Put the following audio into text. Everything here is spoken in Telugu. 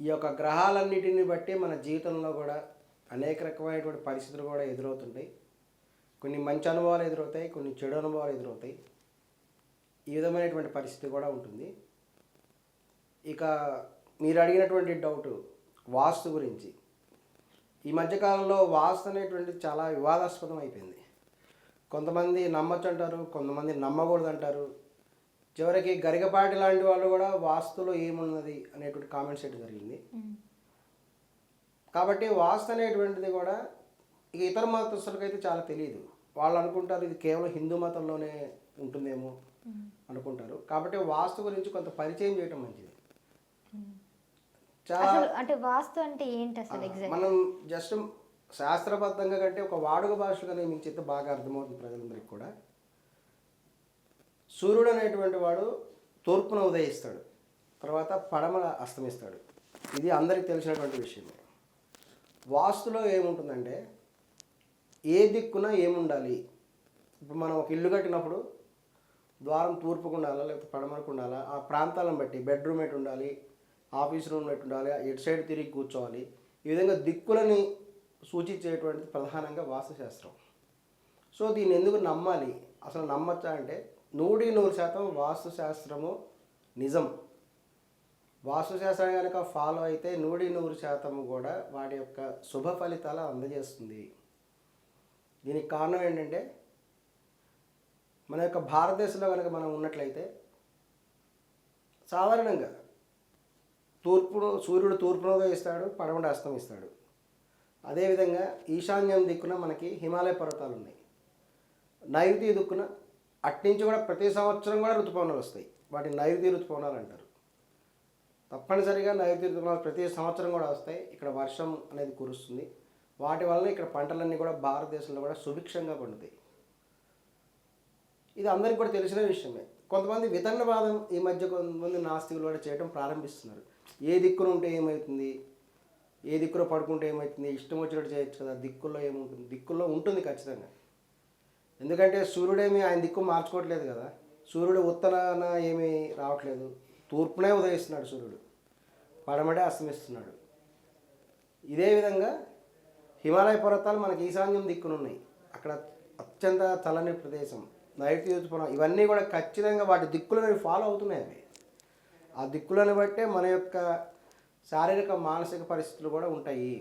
ఈ యొక్క గ్రహాలన్నిటిని బట్టి మన జీవితంలో కూడా అనేక రకమైనటువంటి పరిస్థితులు కూడా ఎదురవుతుంటాయి. కొన్ని మంచి అనుభవాలు ఎదురవుతాయి కొన్ని చెడు అనుభవాలు ఎదురవుతాయి. ఈ విధమైనటువంటి పరిస్థితి కూడా ఉంటుంది. ఇక మీరు అడిగినటువంటి డౌట్ వాస్తు గురించి. ఈ మధ్యకాలంలో వాస్తు అనేటువంటి చాలా వివాదాస్పదం అయిపోయింది కొంతమంది నమ్మచ్చు అంటారు కొంతమంది నమ్మకూడదు అంటారు చివరికి గరికపాటి లాంటి వాళ్ళు కూడా వాస్తులో ఏమున్నది అనేటువంటి కామెంట్స్ చేయడం జరిగింది. కాబట్టి వాస్తు అనేటువంటిది కూడా ఇక ఇతర మతస్థులకు అయితే చాలా తెలియదు వాళ్ళు అనుకుంటారు ఇది కేవలం హిందూ మతంలోనే ఉంటుందేమో అనుకుంటారు. కాబట్టి వాస్తు గురించి కొంత పరిచయం చేయడం మంచిది. చాలా అంటే వాస్తు అంటే ఏంటి అసలు ఎగ్జాక్ట్ మనం జస్ట్ శాస్త్రబద్ధంగా కంటే ఒక వాడుక భాషగానే మీకు చెప్తే బాగా అర్థమవుతుంది ప్రజలందరికీ కూడా. సూర్యుడు అనేటువంటి వాడు తూర్పున ఉదయిస్తాడు తర్వాత పడమల అస్తమిస్తాడు. ఇది అందరికి తెలిసినటువంటి విషయమే. వాస్తులో ఏముంటుందంటే ఏ దిక్కున ఏముండాలి? ఇప్పుడు మనం ఒక ఇల్లు కట్టినప్పుడు ద్వారం తూర్పుకు ఉండాలా లేకపోతే పడమరకు ఉండాలా? ఆ ప్రాంతాలను బట్టి బెడ్రూమ్ ఎటు ఉండాలి? ఆఫీస్ రూమ్ ఎటు ఉండాలి? ఎటు సైడ్ తిరిగి కూర్చోవాలి? ఈ విధంగా దిక్కులని సూచించేటువంటిది ప్రధానంగా వాస్తుశాస్త్రం. సో దీన్ని ఎందుకు నమ్మాలి? అసలు నమ్మచ్చా అంటే నూడి నూరు శాతం వాస్తుశాస్త్రము నిజం. వాస్తుశాస్త్రం కనుక ఫాలో అయితే నూడి నూరు శాతం కూడా వాటి యొక్క శుభ ఫలితాలు అందజేస్తుంది. దీనికి కారణం ఏంటంటే మన యొక్క భారతదేశంలో కనుక మనం ఉన్నట్లయితే సాధారణంగా తూర్పును సూర్యుడు తూర్పును ఉదయిస్తాడు పడమట అస్తమిస్తాడు అదేవిధంగా ఈశాన్యం దిక్కున మనకి హిమాలయ పర్వతాలు ఉన్నాయి. నైరుతి దిక్కున అట్నుంచి కూడా ప్రతి సంవత్సరం కూడా ఋతుపవనాలు వస్తాయి. వాటిని నైరుతి ఋతుపవనాలు అంటారు. తప్పనిసరిగా నైరుతి ఋతుపవనాలు ప్రతి సంవత్సరం కూడా వస్తాయి. ఇక్కడ వర్షం అనేది కురుస్తుంది. వాటి వలన ఇక్కడ పంటలన్నీ కూడా భారతదేశంలో కూడా సుభిక్షంగా పండుతాయి. ఇది అందరికీ కూడా తెలిసిన విషయమే. కొంతమంది వితండవాదం ఈ మధ్య కొంతమంది నాస్తికులు కూడా చేయడం ప్రారంభిస్తున్నారు. ఏ దిక్కున ఉంటే ఏమవుతుంది ఏ దిక్కులో పడుకుంటే ఏమవుతుంది ఇష్టం వచ్చినట్టు చేయొచ్చు కదా. దిక్కుల్లో ఏముంటుంది? దిక్కుల్లో ఉంటుంది ఖచ్చితంగా. ఎందుకంటే సూర్యుడేమి ఆయన దిక్కు మార్చుకోవట్లేదు కదా. సూర్యుడు ఉత్తరాన ఏమీ రావట్లేదు. తూర్పునే ఉదయిస్తున్నాడు సూర్యుడు. పడమడే అస్తమిస్తున్నాడు. ఇదే విధంగా హిమాలయ పర్వతాలు మనకి ఈశాన్యం దిక్కునున్నాయి. అక్కడ అత్యంత చల్లని ప్రదేశం. నైట్ ఋతుపవనం. ఇవన్నీ కూడా ఖచ్చితంగా వాటి దిక్కులను ఫాలో అవుతున్నాయి అవి. ఆ దిక్కులను బట్టే మన యొక్క శారీరక మానసిక పరిస్థితులు కూడా ఉంటాయి.